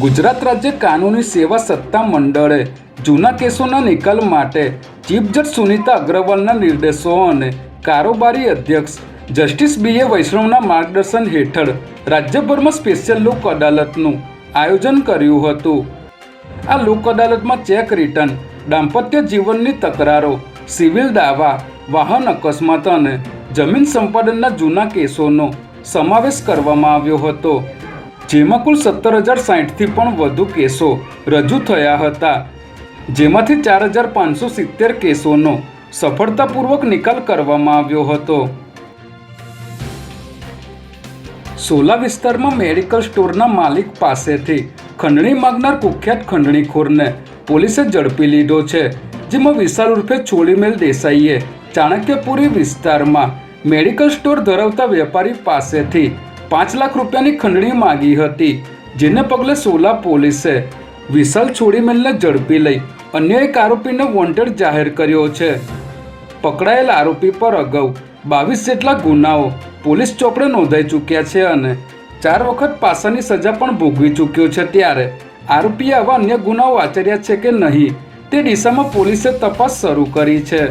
ગુજરાત રાજ્ય કાનૂની સેવા સત્તા મંડળે જૂના કેસોના નિકાલ માટે ચીફ જજ સુનીતા અગ્રવાલના નિર્દેશો અને કારોબારી અધ્યક્ષ જસ્ટિસ બી એ વૈષ્ણવના માર્ગદર્શન હેઠળ રાજ્યભરમાં સ્પેશિયલ લોક અદાલતનું આયોજન કર્યું હતું. આ લોક અદાલતમાં ચેક રિટર્ન, દાંપત્ય જીવનની તકરારો, સિવિલ દાવા, વાહન અકસ્માત અને જમીન સંપાદનના જૂના કેસોનો સમાવેશ કરવામાં આવ્યો હતો. જેમાં કુલ સત્તર હજાર સાહીઠથી પણ વધુ કેસો રજૂ થયા હતા. જેમાંથી ચાર હજાર પાંચસો સિત્તેર કેસોનો સફળતાપૂર્વક નિકાલ કરવામાં આવ્યો હતો. સોલા વિસ્તારમાં મેડિકલ સ્ટોરના માલિક પાસેથી ખંડણી માગનાર કુખ્યાત ખંડણીખોરને પોલીસે ઝડપી લીધો છે, જેમાં વિશાલ ઉર્ફે છોડીમેલ દેસાઈએ ચાણક્યપુરી વિસ્તારમાં મેડિકલ સ્ટોર ધરાવતા વેપારી પાસેથી પાંચ લાખ રૂપિયાની ખંડણી માગી હતી, જેને પગલે સોલા પોલીસે વિશાલ છોડીમેલને ઝડપી લઈ અન્ય એક આરોપીને વોન્ટેડ જાહેર કર્યો છે. પકડાયેલ આરોપી પર અગાઉ બાવીસ જેટલા ગુનાઓ પોલીસ ચોપડે નોંધાઈ ચૂક્યા છે અને ચાર વખત પાસાની સજા પણ ભોગવી ચૂક્યો છે ત્યારે આરોપીએ આવા અન્ય ગુનાઓ આચર્યા છે કે નહીં તે દિશામાં પોલીસે તપાસ શરૂ કરી છે.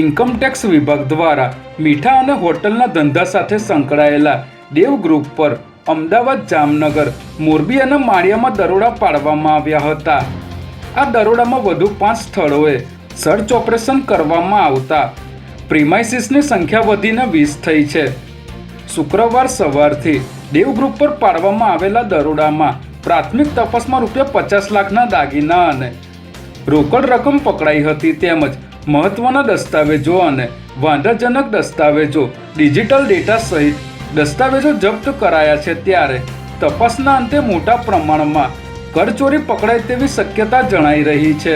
ઇન્કમટેક્સ વિભાગ દ્વારા મીઠા અને હોટલના ધંધા સાથે સંકળાયેલા દેવ ગ્રુપ પર અમદાવાદ, જામનગર, મોરબી અને માળિયામાં દરોડા પાડવામાં આવ્યા હતા. આ દરોડામાં વધુ પાંચ સ્થળોએ સર્ચ ઓપરેશન કરવામાં આવતા પ્રિમાઇસીસની સંખ્યા વધીને વીસ થઈ છે. શુક્રવાર સવારથી દેવ ગ્રુપ પર પાડવામાં આવેલા દરોડામાં પ્રાથમિક તપાસમાં રૂપિયા પચાસ લાખના દાગીના અને રોકડ રકમ પકડાઈ હતી તેમજ મહત્વના દસ્તાવેજો અને વાંધાજનક દસ્તાવેજો ડિજિટલ ડેટા સહિત દસ્તાવેજો જપ્ત કરાયા છે ત્યારે તપાસના અંતે મોટા પ્રમાણમાં કરચોરી પકડાય તેવી શક્યતા જણાઈ રહી છે.